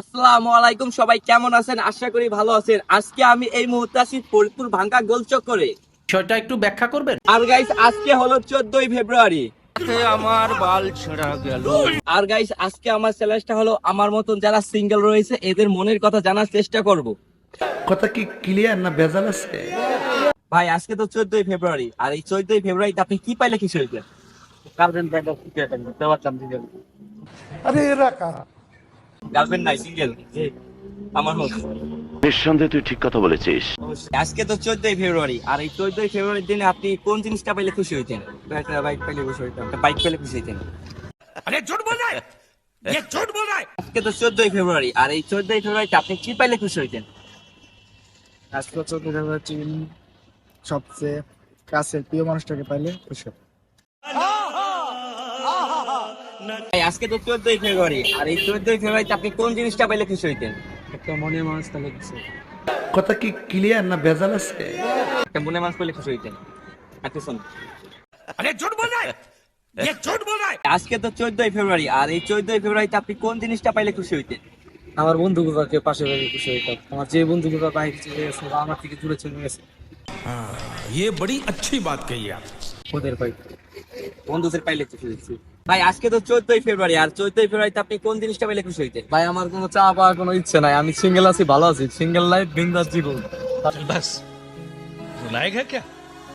আসসালামু আলাইকুম সবাই কেমন আছেন? আশা করি ভালো আছেন। আজকে আমি এই মুহূর্তে আছি ফরিদপুর ভাঙ্গা গোলচক্করে বিষয়টা একটু ব্যাখ্যা করবেন? আর গাইস আজকে হলো চোদ্দই ফেব্রুয়ারি। আমার বাল ছেঁড়া গেল। আর গাইস আজকে আমার চ্যালেঞ্জটা হলো আমার মতন যারা সিঙ্গেল রয়েছে এদের মনের কথা জানার চেষ্টা করব। কথা কি ক্লিয়ার না ভেজাল আছে? ভাই আজকে তো চোদ্দই ফেব্রুয়ারি আর এই চোদ্দই ফেব্রুয়ারিতে আপনি কি পাইলে কিছু গার্লফ্রেন্ড পাইলে আরে এরা কারা? গার্লফ্রেন্ড নাই সিঙ্গেল আমার হোক। নিঃসন্দেহে তুই ঠিক কথা বলেছিস। আজকে তো চোদ্দই ফেব্রুয়ারি আর এই চোদ্দই ফেব্রুয়ারির দিনে আপনি কোন জিনিসটা পাইলে খুশি হইতেন? একটা বাইক পাইলে খুশি হইতেন একটা বাইক পাইলে খুশি হইতেন। আজকে তো চোদ্দই ফেব্রুয়ারি আর এই চোদ্দই ফেব্রুয়ারিতে আপনি কি পাইলে খুশি হইতেন? আজকে চোদ্দ ফেব্রুয়ারি সবচেয়ে কাছের প্রিয় মানুষটাকে পাইলে খুশি হব। ভাই, আজকে তো চোদ্দই ফেব্রুয়ারি আর এই চোদ্দই ফেব্রুয়ারিতে আপনি কোন জিনিসটা পাইলে খুশি হইতেন একটা মনের মানুষ তাহলে খুশি হব। কথা কি ক্লিয়ার না ভেজাল আছে একটা মনে মানুষ পাইলে খুশি হইতেন আচ্ছা শোন আজকে তো চোদ্দই ফেব্রুয়ারি আর এই চোদ্দই ফেব্রুয়ারিতে আপনি কোন জিনিসটা পাইলে খুশি হইতেন আমার বন্ধুগুলোকে পাশে পেয়ে খুশি হইতাম আমার যে বন্ধুগুলো বাইরে চলে গেছে বা আমার থেকে দূরে চলে গেছে ये बड़ी अच्छी बात कही आप ওদের পাই বন্ধুদের পাইলে খুশি হয়েছি। ভাই আজকে তো চোদ্দই ফেব্রুয়ারি আর চোদ্দই ফেব্রুয়ারিতে আপনি কোন জিনিসটা পাইলে খুশি হইতেন ভাই আমার কোনো চা পাওয়ার কোনো ইচ্ছে নাই। আমি সিঙ্গেল আছি ভালো আছি। সিঙ্গেল লাইফ বিন্দাস জীবন। বাস লাইক হ্যাঁ